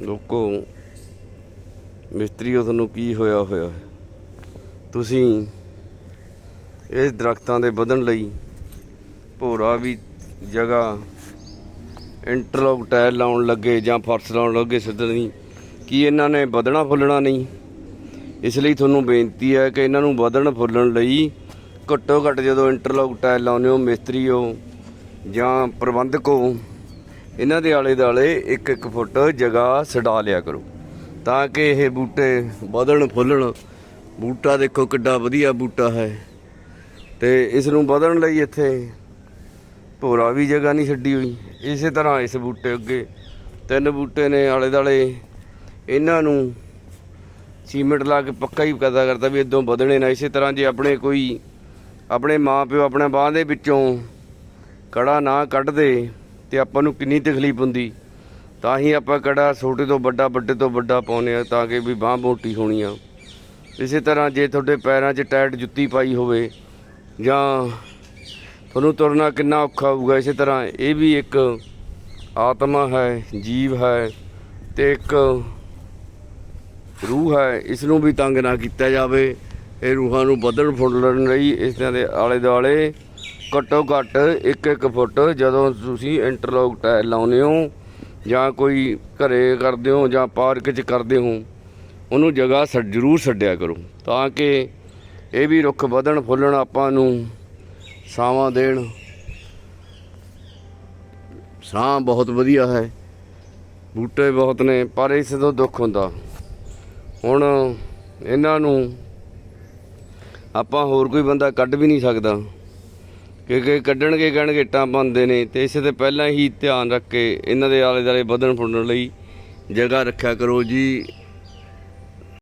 ਲੋਕੋ ਮਿਸਤਰੀਓ ਤੁਹਾਨੂੰ ਕੀ ਹੋਇਆ ਹੋਇਆ ਤੁਸੀਂ ਇਸ ਦਰਖਤਾਂ ਦੇ ਵਧਣ ਲਈ ਭੋਰਾ ਵੀ ਜਗ੍ਹਾ, ਇੰਟਰਲੋਕ ਟਾਇਲ ਲਾਉਣ ਲੱਗੇ ਜਾਂ ਫਰਸ਼ ਲਾਉਣ ਲੱਗੇ ਸਿੱਧਣੀ ਕੀ ਇਹਨਾਂ ਨੇ ਵਧਣਾ ਫੁੱਲਣਾ ਨਹੀਂ? ਇਸ ਲਈ ਤੁਹਾਨੂੰ ਬੇਨਤੀ ਹੈ ਕਿ ਇਹਨਾਂ ਨੂੰ ਵਧਣ ਫੁੱਲਣ ਲਈ ਘੱਟੋ ਘੱਟ ਜਦੋਂ ਇੰਟਰਲੋਕ ਟਾਇਲ ਲਾਉਂਦੇ ਹੋ, ਮਿਸਤਰੀ ਹੋ ਜਾਂ ਪ੍ਰਬੰਧਕ ਹੋ ਇਹਨਾਂ ਦੇ ਆਲੇ ਦਾਲੇ ਇੱਕ ਇੱਕ ਫੁੱਟ ਜਗ੍ਹਾ ਛਡਾ ਲਿਆ ਕਰੋ ਤਾਂ ਕਿ ਇਹ ਬੂਟੇ ਵਧਣ ਫੁੱਲਣ। ਬੂਟਾ ਦੇਖੋ ਕਿੱਡਾ ਵਧੀਆ ਬੂਟਾ ਹੈ। ਤੇ ਇਸ ਨੂੰ ਵਧਣ ਲਈ ਇੱਥੇ ਭੋਰਾ ਵੀ ਜਗ੍ਹਾ ਨਹੀਂ ਛੱਡੀ ਹੋਈ। ਇਸੇ ਤਰ੍ਹਾਂ ਇਸ ਬੂਟੇ ਅੱਗੇ ਤਿੰਨ ਬੂਟੇ ਨੇ ਆਲੇ ਦਾਲੇ ਇਹਨਾਂ ਨੂੰ ਸੀਮੈਂਟ ਲਾ ਕੇ ਪੱਕਾ ਹੀ ਕਰਦਾ ਕਰਦਾ ਵੀ ਇਦੋਂ ਵਧਣੇ ਨਾ। ਇਸੇ ਤਰ੍ਹਾਂ ਜੇ ਆਪਣੇ ਕੋਈ ਆਪਣੇ ਮਾਪਿਓ ਆਪਣੇ ਬਾਹ ਦੇ ਵਿੱਚੋਂ ਕੜਾ ਨਾ ਕੱਢਦੇ ਤੇ ਆਪਾਂ ਨੂੰ ਕਿੰਨੀ ਤਕਲੀਫ ਹੁੰਦੀ। ਤਾਂ ਹੀ ਆਪਾਂ ਕੜਾ ਛੋਟੇ ਤੋਂ ਵੱਡਾ, ਵੱਡੇ ਤੋਂ ਵੱਡਾ ਪਾਉਨੇ ਆ ਤਾਂ ਕਿ ਵੀ ਬਾਹ ਮੋਟੀ ਹੋਣੀ ਆ। ਇਸੇ ਤਰ੍ਹਾਂ ਜੇ ਤੁਹਾਡੇ ਪੈਰਾਂ 'ਚ ਟਾਇਟ ਜੁੱਤੀ ਪਾਈ ਹੋਵੇ ਜਾਂ ਤੁਹਾਨੂੰ ਤੁਰਨਾ ਕਿੰਨਾ ਔਖਾ ਹੋਊਗਾ, ਇਸੇ ਤਰ੍ਹਾਂ ਇਹ ਵੀ ਇੱਕ ਆਤਮਾ ਹੈ, ਜੀਵ ਹੈ ਤੇ ਇੱਕ ਰੂਹ ਹੈ। ਇਸ ਨੂੰ ਵੀ ਤੰਗ ਨਾ ਕੀਤਾ ਜਾਵੇ। ਇਹ ਰੂਹਾਂ ਨੂੰ ਵਧਣ ਫੁੱਲਣ ਲਈ ਇਸ ਤਰ੍ਹਾਂ ਦੇ ਆਲੇ ਦੁਆਲੇ ਘੱਟੋ ਘੱਟ 1-1 ਫੁੱਟ ਜਦੋਂ ਤੁਸੀਂ ਇੰਟਰਲੋਕ ਟਾਇਲ ਲਾਉਂਦੇ ਹੋ ਜਾਂ ਕੋਈ ਘਰੇ ਕਰਦੇ ਹੋ ਜਾਂ ਪਾਰਕ 'ਚ ਕਰਦੇ ਹੋ, ਉਹਨੂੰ ਜਗ੍ਹਾ ਛੱਡ ਜ਼ਰੂਰ ਛੱਡਿਆ ਕਰੋ ਤਾਂ ਕਿ ਇਹ ਵੀ ਰੁੱਖ ਵਧਣ, ਫੁੱਲਣ ਆਪਾਂ ਨੂੰ ਛਾਵਾਂ ਦੇਣ। ਸਾਹ ਬਹੁਤ ਵਧੀਆ ਹੈ, ਬੂਟੇ ਬਹੁਤ ਨੇ, ਪਰ ਇਸ ਤੋਂ ਦੁੱਖ ਹੁੰਦਾ। ਹੁਣ ਇਹਨਾਂ ਨੂੰ ਆਪਾਂ ਹੋਰ ਕੋਈ ਬੰਦਾ ਕੱਢ ਵੀ ਨਹੀਂ ਸਕਦਾ। ਕਿਉਂਕਿ ਕੱਢਣਗੇ ਕਹਿਣਗੇ ਇੱਟਾਂ ਪਾਉਂਦੇ ਨੇ ਤੇ ਇਸੇ ਤੇ ਪਹਿਲਾਂ ਹੀ ਧਿਆਨ ਰੱਖ ਕੇ ਇਹਨਾਂ ਦੇ ਆਲੇ ਦੁਆਲੇ ਵਧਣ ਫੁੱਲਣ ਲਈ ਜਗ੍ਹਾ ਰੱਖਿਆ ਕਰੋ ਜੀ।